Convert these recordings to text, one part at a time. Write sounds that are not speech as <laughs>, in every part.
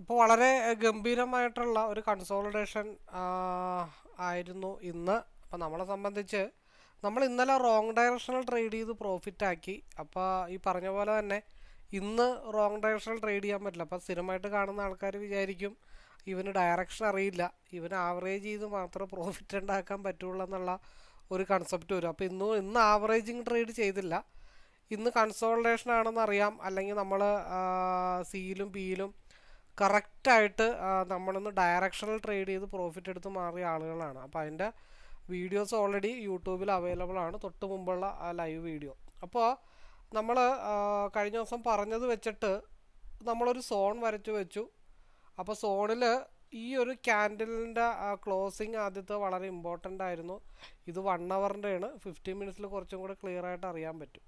അപ്പോൾ വളരെ ഗംഭീരമായിട്ടുള്ള ഒരു കൺസോളിഡേഷൻ ആയിരുന്നു ഇന്ന്. അപ്പോൾ നമ്മളെ സംബന്ധിച്ച് നമ്മൾ ഇന്നലെ റോങ് ഡയറക്ഷനിൽ ട്രേഡ് ചെയ്ത് പ്രോഫിറ്റ് ആക്കി. അപ്പോൾ ഈ പറഞ്ഞ പോലെ തന്നെ ഇന്ന് റോങ് ഡയറക്ഷനിൽ ട്രേഡ് ചെയ്യാൻ പറ്റില്ല. അപ്പോൾ സ്ഥിരമായിട്ട് കാണുന്ന ആൾക്കാർ വിചാരിക്കും ഇവന് ഡയറക്ഷൻ അറിയില്ല. ഇവന് ആവറേജ് ചെയ്ത് മാത്രമേ പ്രോഫിറ്റ് ഉണ്ടാക്കാൻ പറ്റുള്ളൂ എന്നുള്ള ഒരു കൺസെപ്റ്റ് വരും. അപ്പോൾ ഇന്നും ഇന്ന് ആവറേജിങ് ട്രേഡ് ചെയ്തില്ല. ഇന്ന് കൺസോൾട്ടേഷൻ ആണെന്ന് അറിയാം അല്ലെങ്കിൽ നമ്മൾ സിയിലും പിയിലും കറക്റ്റായിട്ട് നമ്മളൊന്ന് ഡയറക്ഷണൽ ട്രേഡ് ചെയ്ത് പ്രോഫിറ്റ് എടുത്ത് മാറിയ ആളുകളാണ്. അപ്പോൾ അതിന്റെ വീഡിയോസ് ഓൾറെഡി യൂട്യൂബിൽ അവൈലബിൾ ആണ്. തൊട്ട് മുമ്പുള്ള ലൈവ് വീഡിയോ അപ്പോൾ നമ്മൾ കഴിഞ്ഞ ദിവസം പറഞ്ഞത് വെച്ചിട്ട് നമ്മളൊരു സോൺ വരച്ചു വെച്ചു. അപ്പോൾ സോണിൽ ഈ ഒരു ക്യാൻഡിലിന്റെ ക്ലോസിങ് ആദ്യത്തെ വളരെ ഇമ്പോർട്ടന്റ് ആയിരുന്നു. ഇത് വൺ അവറിന്റെയാണ് ഫിഫ്റ്റീൻ മിനിറ്റ്സിൽ കുറച്ചും കൂടെ ക്ലിയർ ആയിട്ട് അറിയാൻ പറ്റും.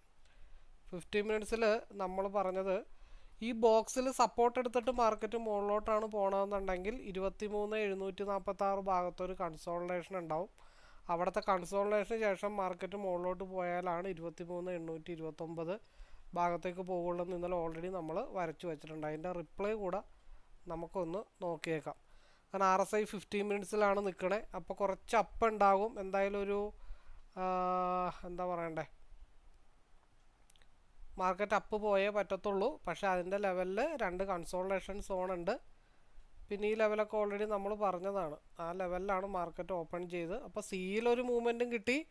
ഫിഫ്റ്റീൻ മിനിറ്റ്സിൽ നമ്മൾ പറഞ്ഞത് ഈ ബോക്സിൽ സപ്പോർട്ട് എടുത്തിട്ട് മാർക്കറ്റ് മുകളിലോട്ടാണ് പോകണമെന്നുണ്ടെങ്കിൽ ഇരുപത്തി മൂന്ന് എഴുന്നൂറ്റി നാൽപ്പത്തി ആറ് ഭാഗത്തൊരു കൺസോൾട്ടേഷൻ ഉണ്ടാവും. അവിടുത്തെ കൺസോൾട്ടേഷന് ശേഷം മാർക്കറ്റ് മുകളിലോട്ട് പോയാലാണ് ഇരുപത്തി മൂന്ന് എണ്ണൂറ്റി ഇരുപത്തൊമ്പത് ഭാഗത്തേക്ക് പോകുള്ളൂ എന്ന് ഇന്നലെ ഓൾറെഡി നമ്മൾ വരച്ചു വെച്ചിട്ടുണ്ട്. അതിന്റെ റിപ്ലൈ കൂടെ നമുക്കൊന്ന് നോക്കിയേക്കാം. കാരണം ആർ എസ് ഐ ഫിഫ്റ്റീൻ മിനിറ്റ്സിലാണ് നിൽക്കണേ അപ്പോൾ കുറച്ച് അപ്പ് ഉണ്ടാകും. എന്തായാലും ഒരു എന്താ പറയണ്ടേ? മാർക്കറ്റ് അപ്പ് പോയേ പറ്റത്തുള്ളൂ. പക്ഷേ അതിന്റെ ലെവലിൽ രണ്ട് കൺസോൾട്ടേഷൻ സോൺ ഉണ്ട്. പിന്നെ ഈ ലെവലൊക്കെ ഓൾറെഡി നമ്മൾ പറഞ്ഞതാണ്. ആ ലെവലിലാണ് മാർക്കറ്റ് ഓപ്പൺ ചെയ്ത്. അപ്പോൾ സിയിലൊരു മൂവ്മെന്റും കിട്ടി.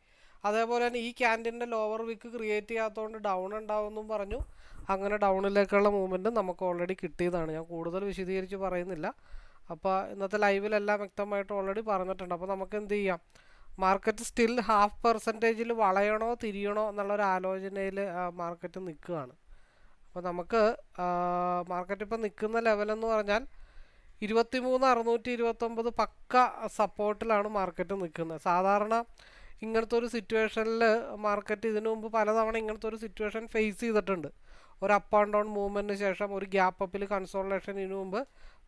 അതേപോലെ തന്നെ ഈ ക്യാൻഡിന്റെ ലോവർ വിക്ക് ക്രിയേറ്റ് ചെയ്യാത്തതുകൊണ്ട് ഡൗൺ ഉണ്ടാവുമെന്നും പറഞ്ഞു. അങ്ങനെ ഡൗണിലേക്കുള്ള മൂവ്മെന്റ് നമുക്ക് ഓൾറെഡി കിട്ടിയതാണ്. ഞാൻ കൂടുതൽ വിശദീകരിച്ച് പറയുന്നില്ല. അപ്പോൾ ഇന്നത്തെ ലൈവിലെല്ലാം വ്യക്തമായിട്ട് ഓൾറെഡി പറഞ്ഞിട്ടുണ്ട്. അപ്പോൾ നമുക്ക് എന്ത് ചെയ്യാം? മാർക്കറ്റ് സ്റ്റിൽ ഹാഫ് പെർസെന്റേജിൽ വളയണോ തിരിയണോ എന്നുള്ളൊരു ആലോചനയിൽ മാർക്കറ്റ് നിൽക്കുകയാണ്. അപ്പോൾ നമുക്ക് മാർക്കറ്റ് ഇപ്പോൾ നിൽക്കുന്ന ലെവലെന്ന് പറഞ്ഞാൽ ഇരുപത്തി മൂന്ന് അറുന്നൂറ്റി ഇരുപത്തൊമ്പത് പക്ക സപ്പോർട്ടിലാണ് മാർക്കറ്റ് നിൽക്കുന്നത്. സാധാരണ ഇങ്ങനത്തെ ഒരു സിറ്റുവേഷനിൽ മാർക്കറ്റ് ഇതിനു മുമ്പ് പലതവണ ഇങ്ങനത്തെ ഒരു സിറ്റുവേഷൻ ഫേസ് ചെയ്തിട്ടുണ്ട്. ഒരു അപ്പ് ആൻഡ് ഡൗൺ മൂവ്മെന്റിന് ശേഷം ഒരു ഗ്യാപ്പ് അപ്പിൽ കൺസോൾട്ടേഷൻ ഇതിനു മുമ്പ്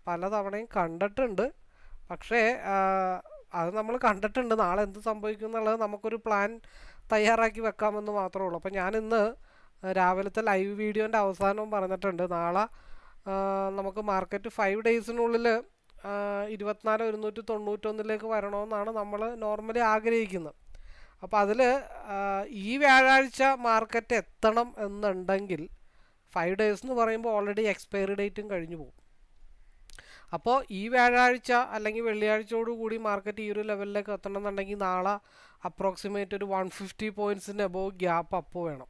പലതവണയും കണ്ടിട്ടുണ്ട്. പക്ഷേ അത് നമ്മൾ കണ്ടിട്ടുണ്ട്. നാളെ എന്ത് സംഭവിക്കും എന്നുള്ളത് നമുക്കൊരു പ്ലാൻ തയ്യാറാക്കി വെക്കാമെന്ന് മാത്രമേ ഉള്ളൂ. അപ്പോൾ ഞാൻ ഇന്ന് രാവിലത്തെ ലൈവ് വീഡിയോന്റെ അവസാനവും പറഞ്ഞിട്ടുണ്ട്. നാളെ നമുക്ക് മാർക്കറ്റ് ഫൈവ് ഡേയ്സിനുള്ളിൽ ഇരുപത്തിനാല് ഒരുന്നൂറ്റി തൊണ്ണൂറ്റൊന്നിലേക്ക് വരണമെന്നാണ് നമ്മൾ നോർമലി ആഗ്രഹിക്കുന്നത്. അപ്പോൾ അതിൽ ഈ വ്യാഴാഴ്ച മാർക്കറ്റ് എത്തണം എന്നുണ്ടെങ്കിൽ ഫൈവ് ഡേയ്സ് എന്ന് പറയുമ്പോൾ ഓൾറെഡി എക്സ്പയറി ഡേറ്റും കഴിഞ്ഞു പോകും. അപ്പോൾ ഈ വ്യാഴാഴ്ച അല്ലെങ്കിൽ വെള്ളിയാഴ്ചയോട് കൂടി മാർക്കറ്റ് ഈ ഒരു ലെവലിലേക്ക് എത്തണം എന്നുണ്ടെങ്കിൽ നാളെ അപ്രോക്സിമേറ്റ് ഒരു വൺ ഫിഫ്റ്റി പോയിന്റ്സിന്റെ അബോവ് ഗ്യാപ്പ് അപ്പ് വേണം.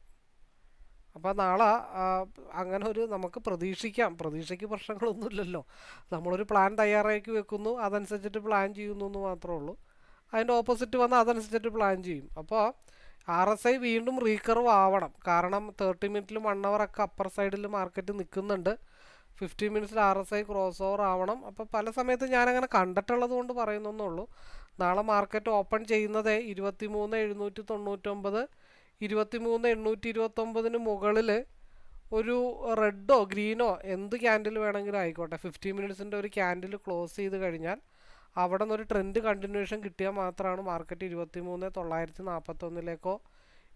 അപ്പോൾ നാളെ അങ്ങനെ ഒരു നമുക്ക് പ്രതീക്ഷിക്കാം. പ്രതീക്ഷയ്ക്ക് പ്രശ്നങ്ങളൊന്നുമില്ലല്ലോ. നമ്മളൊരു പ്ലാൻ തയ്യാറാക്കി വെക്കുന്നു അതനുസരിച്ചിട്ട് പ്ലാൻ ചെയ്യുന്നു എന്ന് മാത്രമേ ഉള്ളൂ. അതിന്റെ ഓപ്പോസിറ്റ് വന്നാൽ അതനുസരിച്ചിട്ട് പ്ലാൻ ചെയ്യും. അപ്പോൾ ആർ എസ് ഐ വീണ്ടും റീകർവ് ആവണം. കാരണം തേർട്ടി മിനിറ്റിലും വൺ അവറൊക്കെ അപ്പർ സൈഡിൽ മാർക്കറ്റ് നിൽക്കുന്നുണ്ട്. Fifteen മിനിറ്റ്സിൽ R S I cross over ആവണം. അപ്പോൾ പല സമയത്തും ഞാനങ്ങനെ കണ്ടിട്ടുള്ളത് കൊണ്ട് പറയുന്നൊന്നുള്ളൂ. നാളെ മാർക്കറ്റ് ഓപ്പൺ ചെയ്യുന്നത് ഇരുപത്തി മൂന്ന് എഴുന്നൂറ്റി തൊണ്ണൂറ്റൊമ്പത് ഇരുപത്തി മൂന്ന് എണ്ണൂറ്റി ഇരുപത്തൊമ്പതിന് മുകളിൽ ഒരു റെഡോ ഗ്രീനോ എന്ത് ക്യാൻഡിൽ വേണമെങ്കിലും ആയിക്കോട്ടെ. ഫിഫ്റ്റീൻ മിനിറ്റ്സിന്റെ ഒരു ക്യാൻഡിൽ ക്ലോസ് ചെയ്ത് കഴിഞ്ഞാൽ അവിടെ നിന്ന് ഒരു ട്രെൻഡ് കണ്ടിന്യൂഷൻ കിട്ടിയാൽ മാത്രമാണ് മാർക്കറ്റ് ഇരുപത്തി മൂന്ന് തൊള്ളായിരത്തി നാൽപ്പത്തൊന്നിലേക്കോ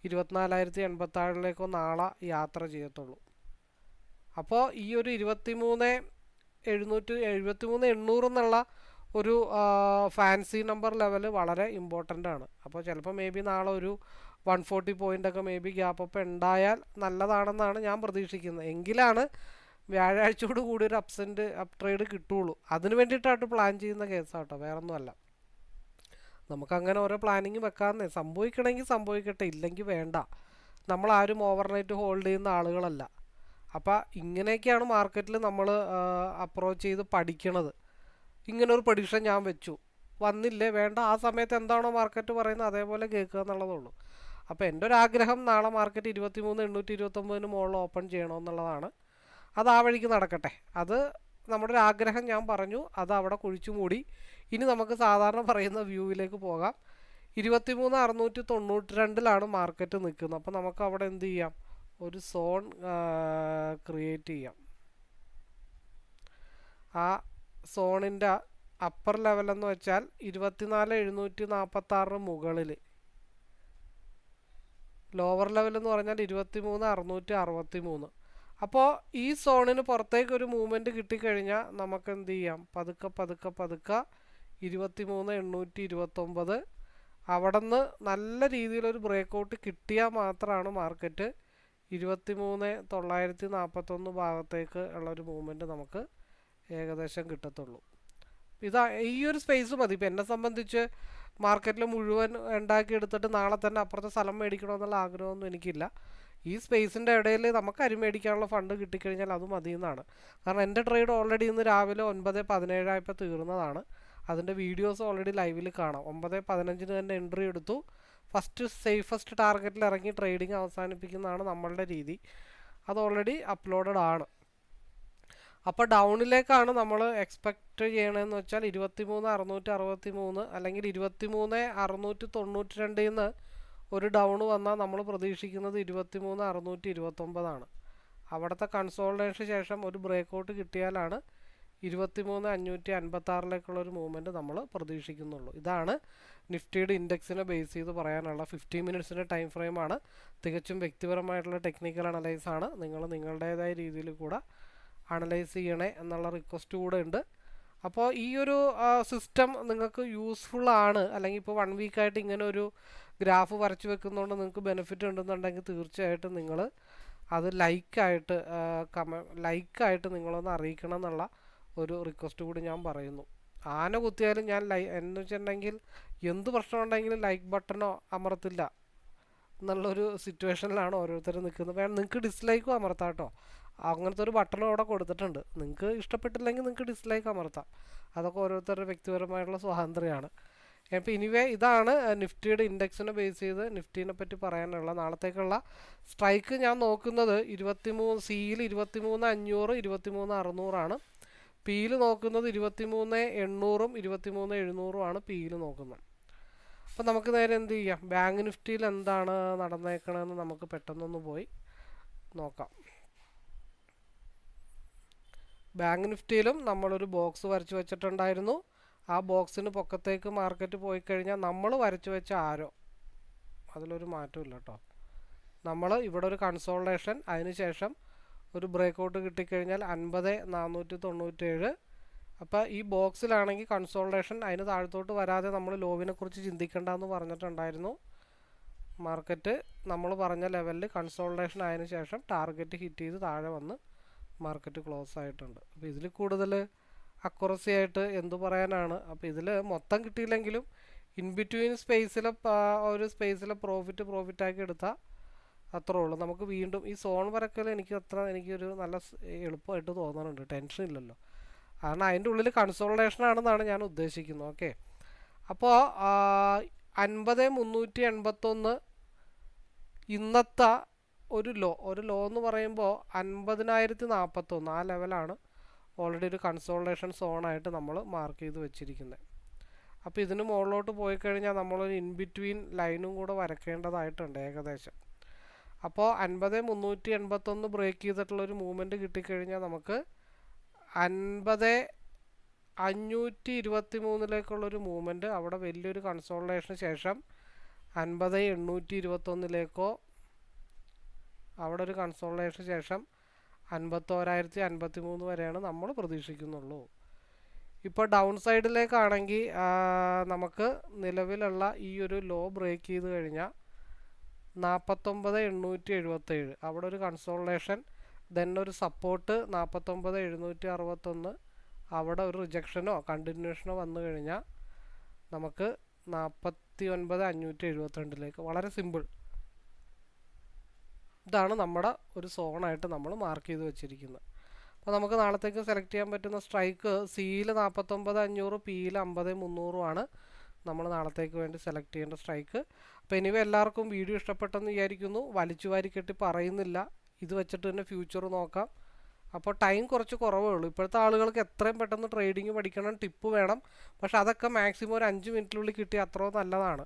ഇരുപത്തിനാലായിരത്തി എൺപത്താറിലേക്കോ നാളെ യാത്ര ചെയ്യത്തുള്ളൂ. അപ്പോൾ ഈ ഒരു ഇരുപത്തി മൂന്ന് എഴുന്നൂറ്റി എഴുപത്തി മൂന്ന് എണ്ണൂറ് എന്നുള്ള ഒരു ഫാൻസി നമ്പർ ലെവൽ വളരെ ഇമ്പോർട്ടന്റ് ആണ്. അപ്പോൾ ചിലപ്പോൾ മേ ബി നാളെ ഒരു വൺ ഫോർട്ടി പോയിന്റൊക്കെ മേ ബി ഗ്യാപ്പ് അപ്പ് ഉണ്ടായാൽ നല്ലതാണെന്നാണ് ഞാൻ പ്രതീക്ഷിക്കുന്നത്. എങ്കിലാണ് വ്യാഴാഴ്ചയോട് കൂടി ഒരു അപ്സെന്റ് അപ് ട്രേഡ് കിട്ടുള്ളൂ. അതിന് വേണ്ടിയിട്ടായിട്ട് പ്ലാൻ ചെയ്യുന്ന കേസാട്ടോ വേറൊന്നുമല്ല. നമുക്കങ്ങനെ ഓരോ പ്ലാനിങ് വെക്കാമെന്നേ സംഭവിക്കണമെങ്കിൽ സംഭവിക്കട്ടെ ഇല്ലെങ്കിൽ വേണ്ട. നമ്മളാരും ഓവർനൈറ്റ് ഹോൾഡ് ചെയ്യുന്ന ആളുകളല്ല. അപ്പോൾ ഇങ്ങനെയൊക്കെയാണ് മാർക്കറ്റിൽ നമ്മൾ അപ്രോച്ച് ചെയ്ത് പഠിക്കണത്. ഇങ്ങനൊരു പ്രഡിക്ഷൻ ഞാൻ വെച്ചു. വന്നില്ലേ വേണ്ട ആ സമയത്ത് എന്താണോ മാർക്കറ്റ് പറയുന്നത് അതേപോലെ കേൾക്കുക എന്നുള്ളതുള്ളൂ അപ്പോൾ എന്റെ ഒരു ആഗ്രഹം നാളെ മാർക്കറ്റ് ഇരുപത്തി മൂന്ന് എണ്ണൂറ്റി ഇരുപത്തൊമ്പതിന് മുകളിൽ ഓപ്പൺ ചെയ്യണമെന്നുള്ളതാണ് അത് ആ വഴിക്ക് നടക്കട്ടെ. അത് നമ്മുടെ ഒരു ആഗ്രഹം ഞാൻ പറഞ്ഞു. അത് അവിടെ കുഴിച്ചു മൂടി. ഇനി നമുക്ക് സാധാരണ പറയുന്ന വ്യൂവിലേക്ക് പോകാം. ഇരുപത്തിമൂന്ന് അറുന്നൂറ്റി തൊണ്ണൂറ്റി രണ്ടിലാണ് മാർക്കറ്റ് നിൽക്കുന്നത്. അപ്പോൾ നമുക്ക് അവിടെ എന്ത് ചെയ്യാം? ഒരു സോൺ ക്രിയേറ്റ് ചെയ്യാം. ആ സോണിന്റെ അപ്പർ ലെവൽ എന്ന് വെച്ചാൽ ഇരുപത്തിനാല് എഴുന്നൂറ്റി നാൽപ്പത്തി ആറിന് മുകളിൽ ലോവർ ലെവൽ എന്ന് പറഞ്ഞാൽ ഇരുപത്തി മൂന്ന് അറുന്നൂറ്റി അറുപത്തി മൂന്ന് അപ്പോൾ ഈ സോണിന് പുറത്തേക്ക് ഒരു മൂവ്മെന്റ് കിട്ടിക്കഴിഞ്ഞാൽ നമുക്ക് എന്ത് ചെയ്യാം? പതുക്കെ പതുക്കെ പതുക്കെ ഇരുപത്തി മൂന്ന് എണ്ണൂറ്റി ഇരുപത്തൊമ്പത്. അവിടെ നിന്ന് നല്ല രീതിയിലൊരു ബ്രേക്ക് ഔട്ട് കിട്ടിയാൽ മാത്രമാണ് മാർക്കറ്റ് ഇരുപത്തി മൂന്ന് തൊള്ളായിരത്തി നാൽപ്പത്തൊന്ന് ഭാഗത്തേക്ക് ഉള്ള ഒരു മൂവ്മെന്റ് നമുക്ക് ഏകദേശം കിട്ടത്തുള്ളൂ. ഇതാ ഈ ഒരു സ്പേസ് മതി. ഇപ്പം എന്നെ സംബന്ധിച്ച് മാർക്കറ്റിൽ മുഴുവൻ ഉണ്ടാക്കി എടുത്തിട്ട് നാളെ തന്നെ അപ്പുറത്തെ സ്ഥലം മേടിക്കണമെന്നുള്ള ആഗ്രഹമൊന്നും എനിക്കില്ല. ഈ സ്പേസിന്റെ ഇടയിൽ നമുക്ക് അരി മേടിക്കാനുള്ള ഫണ്ട് കിട്ടിക്കഴിഞ്ഞാൽ അത് മതി എന്നാണ് കാരണം എന്റെ ട്രേഡ് ഓൾറെഡി ഇന്ന് രാവിലെ ഒൻപത് പതിനേഴായപ്പോൾ തീർന്നതാണ്. അതിന്റെ വീഡിയോസ് ഓൾറെഡി ലൈവിൽ കാണാം. ഒമ്പത് പതിനഞ്ചിന് തന്നെ എൻട്രി എടുത്തു. ഫസ്റ്റ് സേഫസ്റ്റ് ടാർഗറ്റിൽ ഇറങ്ങി ട്രേഡിങ് അവസാനിപ്പിക്കുന്നതാണ് നമ്മളുടെ രീതി. അത് ഓൾറെഡി അപ്ലോഡഡ് ആണ്. അപ്പോൾ ഡൗണിലേക്കാണ് നമ്മൾ എക്സ്പെക്റ്റ് ചെയ്യണമെന്ന് വെച്ചാൽ ഇരുപത്തി മൂന്ന് അറുന്നൂറ്റി അറുപത്തി മൂന്ന് അല്ലെങ്കിൽ ഇരുപത്തി മൂന്ന് അറുന്നൂറ്റി തൊണ്ണൂറ്റി രണ്ടിൽ നിന്ന് ഒരു ഡൗൺ വന്നാൽ നമ്മൾ പ്രതീക്ഷിക്കുന്നത് ഇരുപത്തി മൂന്ന് അറുന്നൂറ്റി ഇരുപത്തൊമ്പതാണ്. അവിടുത്തെ കൺസോൾട്ടേഷന് ശേഷം ഒരു ബ്രേക്ക് ഔട്ട് കിട്ടിയാലാണ് ഇരുപത്തി മൂന്ന് അഞ്ഞൂറ്റി അൻപത്തി ആറിലേക്കുള്ള ഒരു മൂവ്മെന്റ് നമ്മൾ പ്രതീക്ഷിക്കുന്നുള്ളൂ. ഇതാണ് നിഫ്റ്റിയുടെ ഇൻഡെക്സിനെ ബേസ് ചെയ്ത് പറയാനുള്ള ഫിഫ്റ്റി മിനിറ്റ്സിന്റെ ടൈം ഫ്രെയിമാണ് തികച്ചും വ്യക്തിപരമായിട്ടുള്ള ടെക്നിക്കൽ അനലൈസ് ആണ്. നിങ്ങൾ നിങ്ങളുടേതായ രീതിയിൽ കൂടെ അനലൈസ് ചെയ്യണേ എന്നുള്ള റിക്വസ്റ്റ് കൂടെ ഉണ്ട്. അപ്പോൾ ഈ ഒരു സിസ്റ്റം നിങ്ങൾക്ക് യൂസ്ഫുൾ ആണ്. അല്ലെങ്കിൽ ഇപ്പോൾ വൺ വീക്കായിട്ട് ഇങ്ങനെ ഒരു ഗ്രാഫ് വരച്ച് വെക്കുന്നതുകൊണ്ട് നിങ്ങൾക്ക് ബെനിഫിറ്റ് ഉണ്ടെന്നുണ്ടെങ്കിൽ തീർച്ചയായിട്ടും നിങ്ങൾ അത് ലൈക്കായിട്ട് കമ ലൈക്കായിട്ട് നിങ്ങളൊന്ന് അറിയിക്കണം എന്നുള്ള ഒരു റിക്വസ്റ്റ് കൂടി ഞാൻ പറയുന്നു. ആന കുത്തിയാലും ഞാൻ ലൈ എന്ന് വെച്ചിട്ടുണ്ടെങ്കിൽ എന്ത് പ്രശ്നമുണ്ടെങ്കിലും ലൈക്ക് ബട്ടണോ അമർത്തില്ല. എന്നുള്ളൊരു സിറ്റുവേഷനിലാണ് ഓരോരുത്തരും നിൽക്കുന്നത്. വേണം നിങ്ങൾക്ക് ഡിസ്ലൈക്കും അമർത്താം കേട്ടോ അങ്ങനത്തെ ഒരു ബട്ടൺ അവിടെ കൊടുത്തിട്ടുണ്ട്. നിങ്ങൾക്ക് ഇഷ്ടപ്പെട്ടില്ലെങ്കിൽ നിങ്ങൾക്ക് ഡിസ്ലൈക്ക് അമർത്താം. അതൊക്കെ ഓരോരുത്തരുടെ വ്യക്തിപരമായിട്ടുള്ള സ്വാതന്ത്ര്യമാണ്. അപ്പോൾ ഇനിവേ ഇതാണ് നിഫ്റ്റിയുടെ ഇൻഡെക്സിനെ ബേസ് ചെയ്ത് നിഫ്റ്റീനെ പറ്റി പറയാനുള്ള നാളത്തേക്കുള്ള സ്ട്രൈക്ക് ഞാൻ നോക്കുന്നത് ഇരുപത്തി മൂന്ന് സിയിൽ ഇരുപത്തി മൂന്ന് അഞ്ഞൂറ് ഇരുപത്തി മൂന്ന് അറുന്നൂറാണ്. പിയിൽ നോക്കുന്നത് ഇരുപത്തി മൂന്ന് എണ്ണൂറും ഇരുപത്തി മൂന്ന് എഴുന്നൂറുമാണ് പിയിൽ നോക്കുന്നത്. അപ്പോൾ നമുക്ക് നേരെ എന്ത് ചെയ്യാം? ബാങ്ക് നിഫ്റ്റിയിൽ എന്താണ് നടന്നേക്കണമെന്ന് നമുക്ക് പെട്ടെന്നൊന്ന് പോയി നോക്കാം. ബാങ്ക് നിഫ്റ്റിയിലും നമ്മളൊരു ബോക്സ് വരച്ച് വെച്ചിട്ടുണ്ടായിരുന്നു. ആ ബോക്സിന് പൊക്കത്തേക്ക് മാർക്കറ്റ് പോയി കഴിഞ്ഞാൽ നമ്മൾ വരച്ചു വെച്ച ആരോ? അതിലൊരു മാറ്റമില്ല കേട്ടോ നമ്മൾ ഇവിടെ ഒരു കൺസോൾട്ടേഷൻ അതിനുശേഷം ഒരു ബ്രേക്ക് ഔട്ട് കിട്ടിക്കഴിഞ്ഞാൽ അൻപത് നാനൂറ്റി തൊണ്ണൂറ്റേഴ്. അപ്പോൾ ഈ ബോക്സിലാണെങ്കിൽ കൺസോൾട്ടേഷൻ അതിന് താഴത്തോട്ട് വരാതെ നമ്മൾ ലോവിനെ കുറിച്ച് ചിന്തിക്കേണ്ടെന്ന് പറഞ്ഞിട്ടുണ്ടായിരുന്നു. മാർക്കറ്റ് നമ്മൾ പറഞ്ഞ ലെവലിൽ കൺസോൾട്ടേഷൻ ആയതിനു ശേഷം ടാർഗറ്റ് ഹിറ്റ് ചെയ്ത് താഴെ വന്ന് മാർക്കറ്റ് ക്ലോസ് ആയിട്ടുണ്ട്. അപ്പോൾ ഇതിൽ കൂടുതൽ അക്കുറസി ആയിട്ട് എന്തു പറയാനാണ്? അപ്പോൾ ഇതിൽ മൊത്തം കിട്ടിയില്ലെങ്കിലും ഇൻ ബിറ്റ്വീൻ സ്പേസിലെ ഒരു സ്പേസിലെ പ്രോഫിറ്റ് പ്രോഫിറ്റ് ആക്കി എടുത്താൽ അത്രേ ഉള്ളൂ. നമുക്ക് വീണ്ടും ഈ സോൺ വരക്കൽ എനിക്ക് അത്ര എനിക്കൊരു നല്ല എളുപ്പമായിട്ട് തോന്നാറുണ്ട്. ടെൻഷൻ ഇല്ലല്ലോ. കാരണം അതിന്റെ ഉള്ളിൽ കൺസോൾട്ടേഷൻ ആണെന്നാണ് ഞാൻ ഉദ്ദേശിക്കുന്നത്. ഓക്കെ അപ്പോൾ അൻപത് മുന്നൂറ്റി എൺപത്തൊന്ന് ഇന്നത്തെ ഒരു ലോ ഒരു ലോ എന്ന് പറയുമ്പോൾ അൻപതിനായിരത്തി നാൽപ്പത്തൊന്ന് ആ ലെവലാണ് ഓൾറെഡി ഒരു കൺസോൾട്ടേഷൻ സോണായിട്ട് നമ്മൾ മാർക്ക് ചെയ്ത് വെച്ചിരിക്കുന്നത്. അപ്പോൾ ഇതിന് മുകളിലോട്ട് പോയി കഴിഞ്ഞാൽ നമ്മളൊരു ഇൻ ബിറ്റ്വീൻ ലൈനും കൂടെ വരക്കേണ്ടതായിട്ടുണ്ട് ഏകദേശം. അപ്പോൾ അൻപത് മുന്നൂറ്റി എൺപത്തൊന്ന് ബ്രേക്ക് ചെയ്തിട്ടുള്ളൊരു മൂവ്മെന്റ് കിട്ടിക്കഴിഞ്ഞാൽ നമുക്ക് അൻപത് അഞ്ഞൂറ്റി ഇരുപത്തി മൂന്നിലേക്കുള്ളൊരു മൂവ്മെന്റ് അവിടെ വലിയൊരു കൺസോൾട്ടേഷന് ശേഷം അൻപത് എണ്ണൂറ്റി ഇരുപത്തൊന്നിലേക്കോ അവിടെ ഒരു കൺസോൾട്ടേഷന് ശേഷം അൻപത്തോരായിരത്തി അൻപത്തി മൂന്ന് വരെയാണ് നമ്മൾ പ്രതീക്ഷിക്കുന്നുള്ളൂ. ഇപ്പോൾ ഡൗൺ സൈഡിലേക്കാണെങ്കിൽ നമുക്ക് നിലവിലുള്ള ഈ ഒരു ലോ ബ്രേക്ക് ചെയ്ത് കഴിഞ്ഞാൽ നാൽപ്പത്തൊമ്പത് എണ്ണൂറ്റി എഴുപത്തേഴ്. അവിടെ ഒരു കൺസോളേഷൻ ദെൻ ഒരു സപ്പോർട്ട് നാൽപ്പത്തൊമ്പത് എഴുന്നൂറ്റി അറുപത്തൊന്ന്. അവിടെ ഒരു റിജക്ഷനോ കണ്ടിന്യൂഷനോ വന്നു കഴിഞ്ഞാൽ നമുക്ക് നാൽപ്പത്തി ഒൻപത് അഞ്ഞൂറ്റി എഴുപത്തിരണ്ടിലേക്ക്. വളരെ സിമ്പിൾ ഇതാണ് നമ്മുടെ ഒരു സോണായിട്ട് നമ്മൾ മാർക്ക് ചെയ്ത് വെച്ചിരിക്കുന്നത്. അപ്പോൾ നമുക്ക് നാളത്തേക്ക് സെലക്ട് ചെയ്യാൻ പറ്റുന്ന സ്ട്രൈക്ക് സിയിൽ നാൽപ്പത്തൊമ്പത് അഞ്ഞൂറ് പിയിൽ അമ്പത് മുന്നൂറുമാണ് നമ്മൾ നാളത്തേക്ക് വേണ്ടി സെലക്ട് ചെയ്യേണ്ട സ്ട്രൈക്ക് അപ്പോൾ എനിവേ എല്ലാവർക്കും വീഡിയോ ഇഷ്ടപ്പെട്ടെന്ന് വിചാരിക്കുന്നു. വലിച്ചു വാരി കെട്ടി പറയുന്നില്ല. ഇത് വെച്ചിട്ട് തന്നെ ഫ്യൂച്ചർ നോക്കാം. അപ്പോൾ ടൈം കുറച്ച് കുറവേ ഉള്ളൂ. ഇപ്പോഴത്തെ ആളുകൾക്ക് എത്രയും പെട്ടെന്ന് ട്രേഡിങ് പഠിക്കണം ടിപ്പ് വേണം. പക്ഷേ അതൊക്കെ മാക്സിമം ഒരു അഞ്ച് മിനിറ്റിനുള്ളിൽ കിട്ടിയ അത്രയോ നല്ലതാണ്.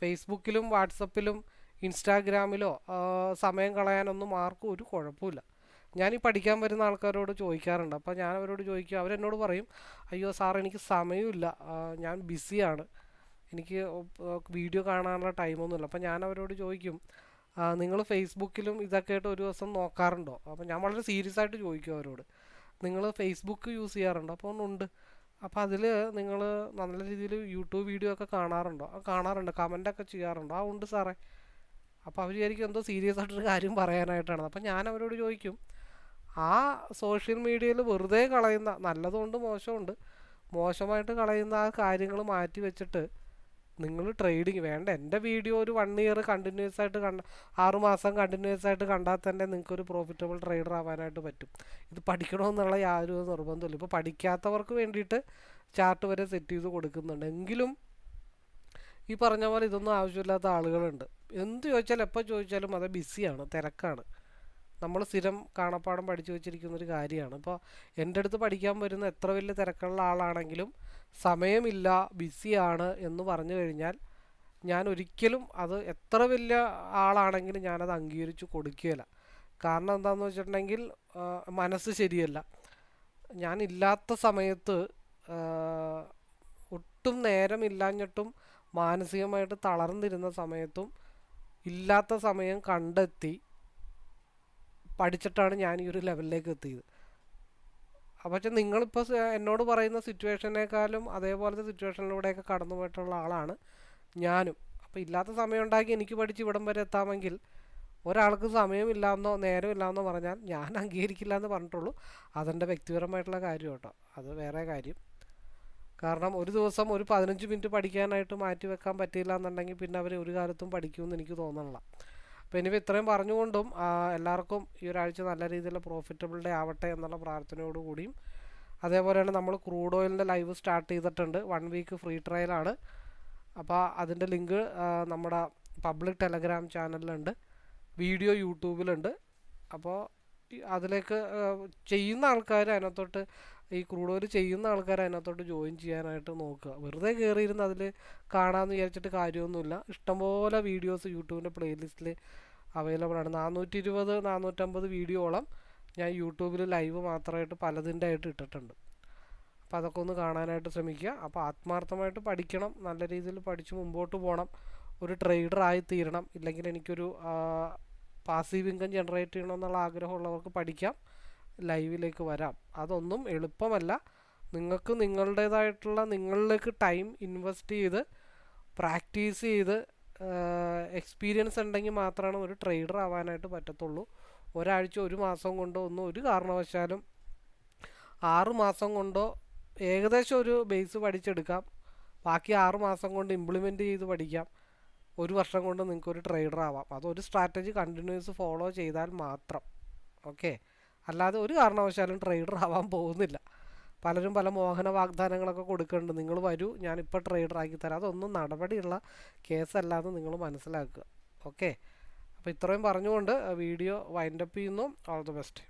ഫേസ്ബുക്കിലും വാട്സപ്പിലും ഇൻസ്റ്റാഗ്രാമിലോ സമയം കളയാനൊന്നും ആർക്കും ഒരു കുഴപ്പമില്ല. ഞാൻ ഈ പഠിക്കാൻ വരുന്ന ആൾക്കാരോട് ചോദിക്കാറുണ്ട്. അപ്പോൾ ഞാൻ അവരോട് ചോദിക്കും. അവരെന്നോട് പറയും അയ്യോ സാർ എനിക്ക് സമയമില്ല. ഞാൻ ബിസിയാണ് എനിക്ക് വീഡിയോ കാണാനുള്ള ടൈമൊന്നുമില്ല. അപ്പോൾ ഞാൻ അവരോട് ചോദിക്കും നിങ്ങൾ ഫേസ്ബുക്കിലും ഇതൊക്കെ ആയിട്ട് ഒരു ദിവസം നോക്കാറുണ്ടോ? അപ്പോൾ ഞാൻ വളരെ സീരിയസ് ആയിട്ട് ചോദിക്കും അവരോട് നിങ്ങൾ ഫേസ്ബുക്ക് യൂസ് ചെയ്യാറുണ്ടോ? അപ്പോൾ ഉണ്ട്. അപ്പോൾ അതിൽ നിങ്ങൾ നല്ല രീതിയിൽ യൂട്യൂബ് വീഡിയോ ഒക്കെ കാണാറുണ്ടോ? കാണാറുണ്ട്. കമന്റൊക്കെ ചെയ്യാറുണ്ടോ? ആ ഉണ്ട് സാറേ. അപ്പോൾ അവർ വിചാരിക്കും എന്തോ സീരിയസ് ആയിട്ടൊരു കാര്യം പറയാനായിട്ടാണ്. അപ്പോൾ ഞാൻ അവരോട് ചോദിക്കും ആ സോഷ്യൽ മീഡിയയിൽ വെറുതെ കളയുന്ന നല്ലതുകൊണ്ട് മോശമുണ്ട് മോശമായിട്ട് കളയുന്ന ആ കാര്യങ്ങൾ മാറ്റി വെച്ചിട്ട് നിങ്ങൾ ട്രേഡിങ് വേണ്ട. എന്റെ വീഡിയോ ഒരു വൺ ഇയർ കണ്ടിന്യൂസ് ആയിട്ട് കണ്ട ആറ് മാസം കണ്ടിന്യൂസ് ആയിട്ട് കണ്ടാൽ തന്നെ നിങ്ങൾക്ക് ഒരു പ്രോഫിറ്റബിൾ ട്രേഡർ ആവാനായിട്ട് പറ്റും. ഇത് പഠിക്കണമെന്നുള്ള യാതൊരു നിർബന്ധമില്ല ഇപ്പോൾ പഠിക്കാത്തവർക്ക് വേണ്ടിയിട്ട് ചാർട്ട് വരെ സെറ്റ് ചെയ്ത് കൊടുക്കുന്നുണ്ട്. എങ്കിലും ഈ പറഞ്ഞ പോലെ ഇതൊന്നും ആവശ്യമില്ലാത്ത ആളുകളുണ്ട്. എന്ത് ചോദിച്ചാലും എപ്പോൾ ചോദിച്ചാലും അത് ബിസിയാണ് തിരക്കാണ്. നമ്മൾ സ്ഥിരം കാണപ്പാടം പഠിച്ചു വെച്ചിരിക്കുന്ന ഒരു കാര്യമാണ്. ഇപ്പോൾ എന്റെ അടുത്ത് പഠിക്കാൻ വരുന്ന എത്ര വലിയ തിരക്കുള്ള ആളാണെങ്കിലും സമയമില്ല ബിസിയാണ് എന്ന് പറഞ്ഞു കഴിഞ്ഞാൽ ഞാൻ ഒരിക്കലും അത് എത്ര വലിയ ആളാണെങ്കിലും ഞാനത് അംഗീകരിച്ച് കൊടുക്കുകയില്ല. കാരണം എന്താണെന്ന് വെച്ചിട്ടുണ്ടെങ്കിൽ മനസ്സ് ശരിയല്ല. ഞാൻ ഇല്ലാത്ത സമയത്ത് ഒട്ടും നേരമില്ലാഞ്ഞിട്ടും മാനസികമായിട്ട് തളർന്നിരുന്ന സമയത്തും ഇല്ലാത്ത സമയം കണ്ടെത്തി പഠിച്ചിട്ടാണ് ഞാൻ ഈ ഒരു ലെവലിലേക്ക് എത്തിയത്. വെച്ചാൽ നിങ്ങളിപ്പോൾ എന്നോട് പറയുന്ന സിറ്റുവേഷനേക്കാളും അതേപോലത്തെ സിറ്റുവേഷനിലൂടെയൊക്കെ കടന്നു പോയിട്ടുള്ള ആളാണ് ഞാനും. അപ്പോൾ ഇല്ലാത്ത സമയം ഉണ്ടാക്കി എനിക്ക് പഠിച്ച് ഇവിടം വരെ എത്താമെങ്കിൽ ഒരാൾക്ക് സമയമില്ലാന്നോ നേരമില്ലാന്നോ പറഞ്ഞാൽ ഞാൻ <laughs> അംഗീകരിക്കില്ല എന്ന് പറഞ്ഞിട്ടുള്ളൂ. അതെന്റെ വ്യക്തിപരമായിട്ടുള്ള കാര്യം കേട്ടോ. അത് വേറെ കാര്യം. കാരണം ഒരു ദിവസം ഒരു പതിനഞ്ച് മിനിറ്റ് പഠിക്കാനായിട്ട് മാറ്റി വെക്കാൻ പറ്റിയില്ല എന്നുണ്ടെങ്കിൽ പിന്നെ അവർ ഒരു കാലത്തും പഠിക്കുമെന്ന് എനിക്ക് തോന്നണില്ല. അപ്പോൾ ഇനി ഇത്രയും പറഞ്ഞുകൊണ്ടും എല്ലാവർക്കും ഈ ഒരാഴ്ച നല്ല രീതിയിൽ പ്രോഫിറ്റബിൾ ഡേ ആവട്ടെ എന്നുള്ള പ്രാർത്ഥനയോടുകൂടിയും അതേപോലെ തന്നെ നമ്മൾ ക്രൂഡ് ഓയിലിന്റെ ലൈവ് സ്റ്റാർട്ട് ചെയ്തിട്ടുണ്ട്. വൺ വീക്ക് ഫ്രീ ട്രയലാണ് അപ്പോൾ അതിന്റെ ലിങ്ക് നമ്മുടെ പബ്ലിക് ടെലഗ്രാം ചാനലിലുണ്ട് വീഡിയോ യൂട്യൂബിലുണ്ട്. അപ്പോൾ അതിലേക്ക് ചെയ്യുന്ന ആൾക്കാർ അതിനകത്തോട്ട് ഈ ക്രൂഡ് ഓയിൽ ചെയ്യുന്ന ആൾക്കാർ അതിനകത്തോട്ട് ജോയിൻ ചെയ്യാനായിട്ട് നോക്കുക. വെറുതെ കയറിയിരുന്ന് അതിൽ കാണാമെന്ന് വിചാരിച്ചിട്ട് കാര്യമൊന്നുമില്ല. ഇഷ്ടംപോലെ വീഡിയോസ് യൂട്യൂബിന്റെ പ്ലേലിസ്റ്റിൽ അവൈലബിൾ ആണ്. നാനൂറ്റി ഇരുപത് നാനൂറ്റമ്പത് വീഡിയോളം ഞാൻ യൂട്യൂബിൽ ലൈവ് മാത്രമായിട്ട് പലതിന്റെ ആയിട്ട് ഇട്ടിട്ടുണ്ട്. അപ്പോൾ അതൊക്കെ ഒന്ന് കാണാനായിട്ട് ശ്രമിക്കുക. അപ്പോൾ ആത്മാർത്ഥമായിട്ട് പഠിക്കണം. നല്ല രീതിയിൽ പഠിച്ച് മുമ്പോട്ട് പോകണം. ഒരു ട്രേഡർ ആയി തീരണം. ഇല്ലെങ്കിൽ എനിക്കൊരു പാസീവ് ഇൻകം ജനറേറ്റ് ചെയ്യണമെന്നുള്ള ആഗ്രഹമുള്ളവർക്ക് പഠിക്കാം. ലൈവിലേക്ക് വരാം. അതൊന്നും എളുപ്പമല്ല. നിങ്ങൾക്ക് നിങ്ങളുടേതായിട്ടുള്ള നിങ്ങളിലേക്ക് ടൈം ഇൻവെസ്റ്റ് ചെയ്ത് പ്രാക്ടീസ് ചെയ്ത് എക്സ്പീരിയൻസ് ഉണ്ടെങ്കിൽ മാത്രമാണ് ഒരു ട്രേഡർ ആവാനായിട്ട് പറ്റത്തുള്ളൂ. ഒരാഴ്ച ഒരു മാസം കൊണ്ടോ ഒന്നും ഒരു കാരണവശാലും ആറ് മാസം കൊണ്ടോ ഏകദേശം ഒരു ബേസ് പഠിച്ചെടുക്കാം. ബാക്കി ആറ് മാസം കൊണ്ട് ഇംപ്ലിമെന്റ് ചെയ്ത് പഠിക്കാം. ഒരു വർഷം കൊണ്ട് നിങ്ങൾക്ക് ഒരു ട്രേഡർ ആവാം. അതൊരു സ്ട്രാറ്റജി കണ്ടിന്യൂസ് ഫോളോ ചെയ്താൽ മാത്രം. ഓക്കെ അല്ലാതെ ഒരു കാരണവശാലും ട്രേഡർ ആവാൻ പോകുന്നില്ല. പലരും പല മോഹന വാഗ്ദാനങ്ങളൊക്കെ കൊടുക്കുന്നുണ്ട്. നിങ്ങൾ വരൂ. ഞാനിപ്പോൾ ട്രേഡർ ആക്കി തരാം. അതൊന്നും നടപടിയുള്ള കേസല്ലാന്ന് നിങ്ങൾ മനസ്സിലാക്കുക. ഓക്കെ അപ്പോൾ ഇത്രയും പറഞ്ഞുകൊണ്ട് വീഡിയോ വൈൻഡപ്പ് ചെയ്യുന്നു. All the best